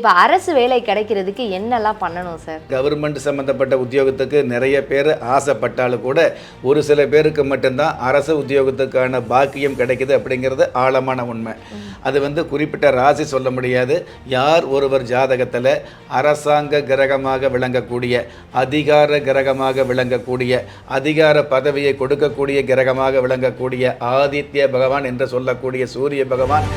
இப்போ அரசு வேலை கிடைக்கிறதுக்கு என்னெல்லாம் பண்ணணும் சார் கவர்மெண்ட் சம்மந்தப்பட்ட உத்தியோகத்துக்கு நிறைய பேர் ஆசைப்பட்டாலும் கூட ஒரு சில பேருக்கு மட்டும்தான் அரசு உத்தியோகத்துக்கான பாக்கியம் கிடைக்குது அப்படிங்கிறது ஆழமான உண்மை. அது வந்து குறிப்பிட்ட ராசி சொல்ல முடியாது. யார் ஒருவர் ஜாதகத்தில் அரசாங்க கிரகமாக விளங்கக்கூடிய அதிகார கிரகமாக விளங்கக்கூடிய அதிகார பதவியை கொடுக்கக்கூடிய கிரகமாக விளங்கக்கூடிய ஆதித்ய பகவான் என்று சொல்லக்கூடிய சூரிய பகவான்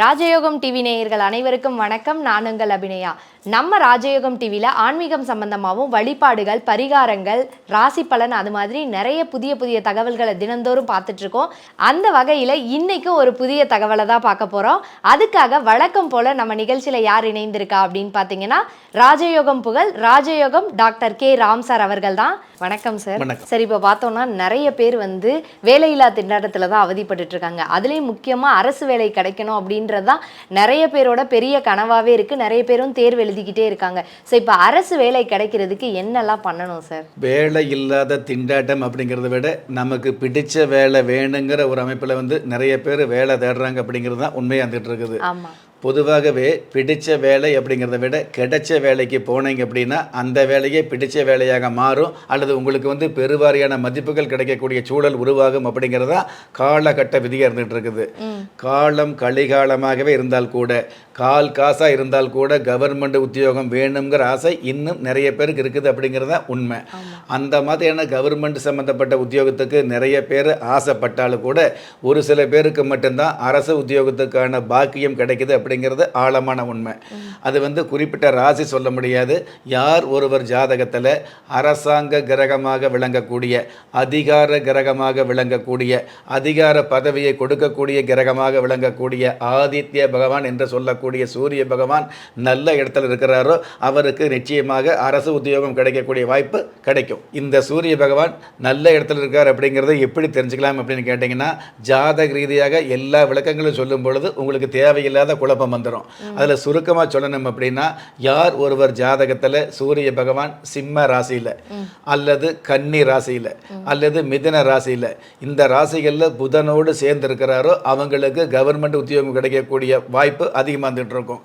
ராஜயோகம் டிவி நேயர்கள் அனைவருக்கும் வணக்கம். நான் உங்கள் அபிநயா. நம்ம ராஜயோகம் டிவியில் ஆன்மீகம் சம்பந்தமாகவும் வழிபாடுகள் பரிகாரங்கள் ராசி பலன் அது மாதிரி நிறைய புதிய புதிய தகவல்களை தினந்தோறும் பார்த்துட்டு இருக்கோம். அந்த வகையில் இன்னைக்கும் ஒரு புதிய தகவலை தான் பார்க்க போகிறோம் அதுக்காக வழக்கம் போல் நம்ம நிகழ்ச்சியில் யார் இணைந்திருக்கா அப்படின்னு பார்த்தீங்கன்னா ராஜயோகம் புகழ் ராஜயோகம் டாக்டர் கே ராம் சார் அவர்கள் தான். வணக்கம் சார். சரி இப்போ பார்த்தோம்னா நிறைய பேர் வந்து வேலையில்லா திண்டாட்டத்தில் தான் அவதிப்பட்டுட்டு இருக்காங்க. அதுலேயும் முக்கியமாக அரசு வேலை கிடைக்கணும் அப்படின்றது தான் நிறைய பேரோட பெரிய கனவாகவே இருக்குது நிறைய பேரும் தேர்வு எழுதிக்கிட்டே இருக்காங்க. ஸோ இப்போ அரசு வேலை கிடைக்கிறதுக்கு என்னெல்லாம் பண்ணணும் சார் வேலை இல்லாத திண்டாட்டம் அப்படிங்கிறத விட நமக்கு பிடிச்ச வேலை வேணுங்கிற ஒரு அமைப்பில் வந்து நிறைய பேர் வேலை தேடுறாங்க அப்படிங்கிறது தான் உண்மையாக இருந்துகிட்டு இருக்குது. பொதுவாகவே பிடிச்ச வேலை அப்படிங்கிறத விட கிடைச்ச வேலைக்கு போனீங்க அப்படின்னா அந்த வேலையே பிடிச்ச வேலையாக மாறும். அல்லது உங்களுக்கு வந்து பெருவாரியான மதிப்புகள் கிடைக்கக்கூடிய சூழல் உருவாகும் அப்படிங்கிறது தான் காலகட்ட விதியாக இருந்துகிட்டு இருக்குது. காலம் கலிகாலமாகவே இருந்தால் கூட கால் காசாக இருந்தால் கூட கவர்மெண்ட் உத்தியோகம் வேணுங்கிற ஆசை இன்னும் நிறைய பேருக்கு இருக்குது அப்படிங்கிறது தான் உண்மை அந்த மாதிரியான கவர்மெண்ட் சம்மந்தப்பட்ட உத்தியோகத்துக்கு நிறைய பேர் ஆசைப்பட்டாலும் கூட ஒரு சில பேருக்கு மட்டும்தான் அரசு உத்தியோகத்துக்கான பாக்கியம் கிடைக்குது அப்படிங்கிறது ஆழமான உண்மை. அது வந்து குறிப்பிட்ட ராசி சொல்ல முடியாது. யார் ஒருவர் ஜாதகத்தில் அரசாங்க கிரகமாக விளங்கக்கூடிய அதிகார கிரகமாக விளங்கக்கூடிய அதிகார பதவியை கொடுக்கக்கூடிய கிரகமாக விளங்கக்கூடிய ஆதித்ய பகவான் என்று சொல்லக்கூடிய சூரிய பகவான் நல்ல இடத்துல இருக்கிறாரோ அவருக்கு நிச்சயமாக அரசு உத்தியோகம் கிடைக்கக்கூடிய வாய்ப்பு கிடைக்கும். இந்த சூரிய பகவான் நல்ல இடத்துல இருக்கார் அப்படிங்கிறத எப்படி தெரிஞ்சுக்கலாம் அப்படின்னு கேட்டிங்கன்னா ஜாதக ரீதியாக எல்லா விளக்கங்களும் சொல்லும் பொழுது உங்களுக்கு தேவையில்லாத குழப்பம். வந்துடும் அதில் சுருக்கமாக சொல்லணும் அப்படின்னா யார் ஒருவர் ஜாதகத்தில் சூரிய பகவான் சிம்ம ராசியில் அல்லது கன்னி ராசியில் அல்லது மிதன ராசியில் இந்த ராசிகளில் புதனோடு சேர்ந்து இருக்கிறாரோ அவங்களுக்கு கவர்மெண்ட் உத்தியோகம் கிடைக்கக்கூடிய வாய்ப்பு அதிகமாக வந்துட்டு இருக்கும்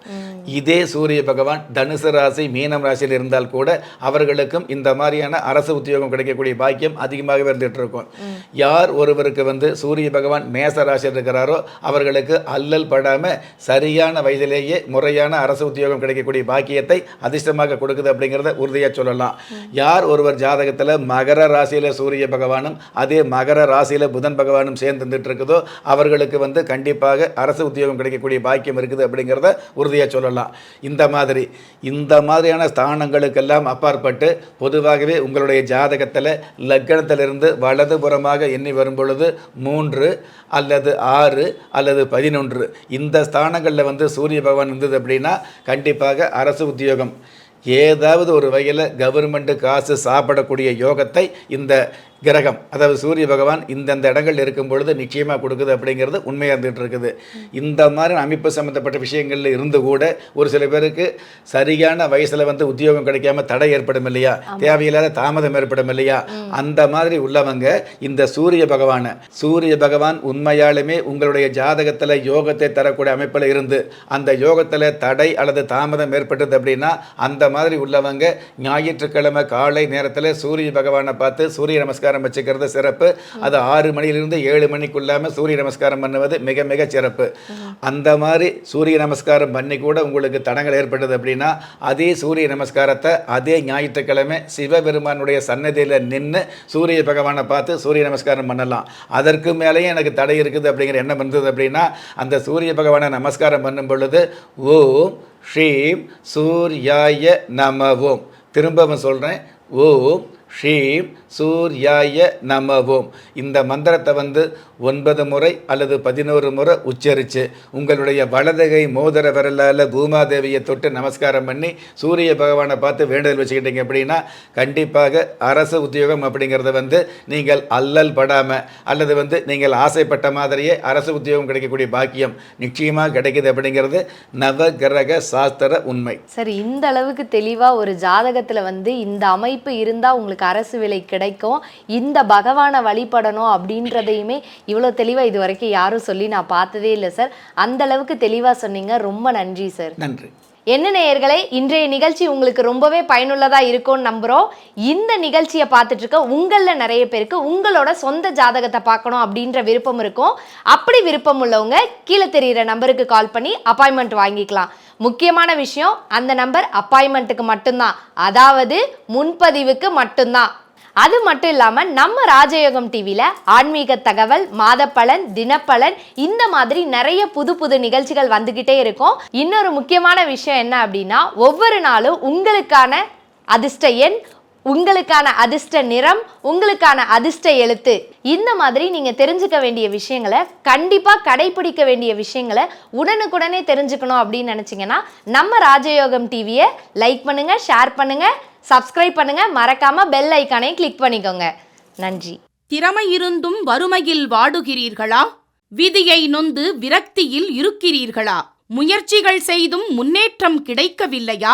இதே சூரிய பகவான் தனுசு ராசி மீனம் ராசியில் இருந்தால் கூட அவர்களுக்கும் இந்த மாதிரியான அரசு உத்தியோகம் கிடைக்கக்கூடிய பாக்கியம் அதிகமாகவே இருந்துட்டு இருக்கும் யார் ஒருவருக்கு வந்து சூரிய பகவான் மேச ராசியில் இருக்கிறாரோ அவர்களுக்கு அல்லல் படாமல் சரியாக சரியான வயதிலேயே முறையான அரசு உத்தியோகம் கிடைக்கக்கூடிய பாக்கியத்தை அதிர்ஷ்டமாக கொடுக்குது அப்படிங்கிறத உறுதியாக சொல்லலாம். யார் ஒருவர் ஜாதகத்தில் மகர ராசியில் சூரிய பகவானும் அதே மகர ராசியில் புதன் பகவானும் சேர்ந்து இருக்குதோ அவர்களுக்கு வந்து கண்டிப்பாக அரசு உத்தியோகம் கிடைக்கக்கூடிய பாக்கியம் இருக்குது அப்படிங்கிறத உறுதியாக சொல்லலாம். இந்த மாதிரி இந்த மாதிரியான ஸ்தானங்களுக்கெல்லாம் அப்பாற்பட்டு பொதுவாகவே உங்களுடைய ஜாதகத்தில் லக்னத்திலிருந்து வலதுபுறமாக எண்ணி வரும் பொழுது மூன்று அல்லது ஆறு அல்லது பதினொன்று இந்த ஸ்தானங்களில் வந்து சூரிய பகவான் இருந்தது அப்படின்னா கண்டிப்பாக அரசு உத்தியோகம். ஏதாவது ஒரு வகையில் கவர்மெண்ட்டு காசு சாப்பிடக்கூடிய யோகத்தை இந்த கிரகம். அதாவது சூரிய பகவான் இந்தந்த இடங்கள் இருக்கும் பொழுது நிச்சயமாக கொடுக்குது அப்படிங்கிறது உண்மையாக இருந்துகிட்டு இருக்குது இந்த மாதிரி அமைப்பு சம்மந்தப்பட்ட விஷயங்களில் இருந்து கூட ஒரு சில பேருக்கு சரியான வயசில் வந்து உத்தியோகம் கிடைக்காம தடை ஏற்படும் இல்லையா? தேவையில்லாத தாமதம் ஏற்படும் இல்லையா? அந்த மாதிரி உள்ளவங்க இந்த சூரிய பகவானை சூரிய பகவான் உண்மையாலுமே உங்களுடைய ஜாதகத்தில் யோகத்தை தரக்கூடிய அமைப்பில் இருந்து அந்த யோகத்தில் தடை அல்லது தாமதம் ஏற்பட்டது அப்படின்னா அந்த மாதிரி உள்ளவங்க ஞாயிற்றுக்கிழமை காலை நேரத்தில் சூரிய பகவானை பார்த்து சூரிய நமஸ்காரம் வச்சுக்கிறது சிறப்பு. அது ஆறு மணியிலிருந்து ஏழு மணிக்குள்ளாமல் சூரிய நமஸ்காரம் பண்ணுவது மிக மிக சிறப்பு. அந்த மாதிரி சூரிய நமஸ்காரம் பண்ணி கூட உங்களுக்கு தடங்கள் ஏற்பட்டது அப்படின்னா அதே சூரிய நமஸ்காரத்தை அதே ஞாயிற்றுக்கிழமை சிவபெருமானுடைய சன்னதியில் நின்று சூரிய பகவானை பார்த்து சூரிய நமஸ்காரம் பண்ணலாம். அதற்கு மேலேயும் எனக்கு தடை இருக்குது அப்படிங்கிற எண்ணம் இருந்தது அப்படின்னா அந்த சூரிய பகவானை நமஸ்காரம் பண்ணும் பொழுது ஓம் ஸ்ரீம் சூர்யாய நமவோம் திரும்பவும் சொல்கிறேன் ஓம் ஸ்ரீம் சூர்யாய நமவோம். இந்த மந்திரத்தை வந்து ஒன்பது முறை அல்லது பதினோரு முறை உச்சரித்து உங்களுடைய வலதுகை மோதிர விரலால் பூமாதேவியை தொட்டு நமஸ்காரம் பண்ணி சூரிய பகவானை பார்த்து வேண்டுதல் வச்சுக்கிட்டீங்க அப்படின்னா கண்டிப்பாக அரசு உத்தியோகம் அப்படிங்கிறத வந்து நீங்கள் அல்லல் படாமல் அல்லது வந்து நீங்கள் ஆசைப்பட்ட மாதிரியே அரசு உத்தியோகம் கிடைக்கக்கூடிய பாக்கியம் நிச்சயமாக கிடைக்குது அப்படிங்கிறது நவகிரக சாஸ்திர உண்மை. சரி இந்த அளவுக்கு தெளிவாக ஒரு ஜாதகத்தில் வந்து இந்த அமைப்பு இருந்தால் உங்களுக்கு உங்களுக்கு அரசு விலை கிடைக்கும். இந்த பகவானை வழிபடணும் அப்படின்றதையுமே இவ்வளோ தெளிவாக இது வரைக்கும் யாரும் சொல்லி நான் பார்த்ததே இல்லை சார். அந்த அளவுக்கு தெளிவாக சொன்னீங்க. ரொம்ப நன்றி சார். நன்றி. என்ன நேயர்களே இன்றைய நிகழ்ச்சி உங்களுக்கு ரொம்பவே பயனுள்ளதாக இருக்கும்னு நம்புகிறோம் இந்த நிகழ்ச்சியை பார்த்துட்டு இருக்க உங்களில் நிறைய பேருக்கு உங்களோட சொந்த ஜாதகத்தை பார்க்கணும் அப்படின்ற விருப்பம் இருக்கும். அப்படி விருப்பம் உள்ளவங்க கீழே தெரியிற நம்பருக்கு கால் பண்ணி அப்பாயின்மெண்ட் வாங்கிக்கலாம். முக்கியமான விஷயம் அந்த நம்பர் அப்பாயின்மெண்ட்டுக்கு மட்டும்தான். அதாவது முன்பதிவுக்கு மட்டும்தான். அது மட்டும் இல்லாமல் நம்ம ராஜயோகம் டிவியில் ஆன்மீக தகவல் மாதப்பலன் தினப்பலன் இந்த மாதிரி நிறைய புது புது நிகழ்ச்சிகள் வந்துக்கிட்டே இருக்கும். இன்னொரு முக்கியமான விஷயம் என்ன அப்படின்னா ஒவ்வொரு நாளும் உங்களுக்கான அதிர்ஷ்ட எண் உங்களுக்கான அதிர்ஷ்ட நிறம் உங்களுக்கான அதிர்ஷ்ட எழுத்து. இந்த மாதிரி நீங்கள் தெரிஞ்சுக்க வேண்டிய விஷயங்களை கண்டிப்பாக கடைபிடிக்க வேண்டிய விஷயங்களை உடனுக்குடனே தெரிஞ்சுக்கணும் அப்படின்னு நினச்சிங்கன்னா நம்ம ராஜயோகம் டிவியை லைக் பண்ணுங்கள் ஷேர் பண்ணுங்கள் சப்ஸ்கிரைப் பண்ணுங்கள் மறக்காமல் பெல் ஐக்கானையும் கிளிக் பண்ணிக்கோங்க. நன்றி. திறமை இருந்தும் வறுமையில் வாடுகிறீர்களா? விதியை நொந்து விரக்தியில் இருக்கிறீர்களா? முயற்சிகள் செய்தும் முன்னேற்றம் கிடைக்கவில்லையா?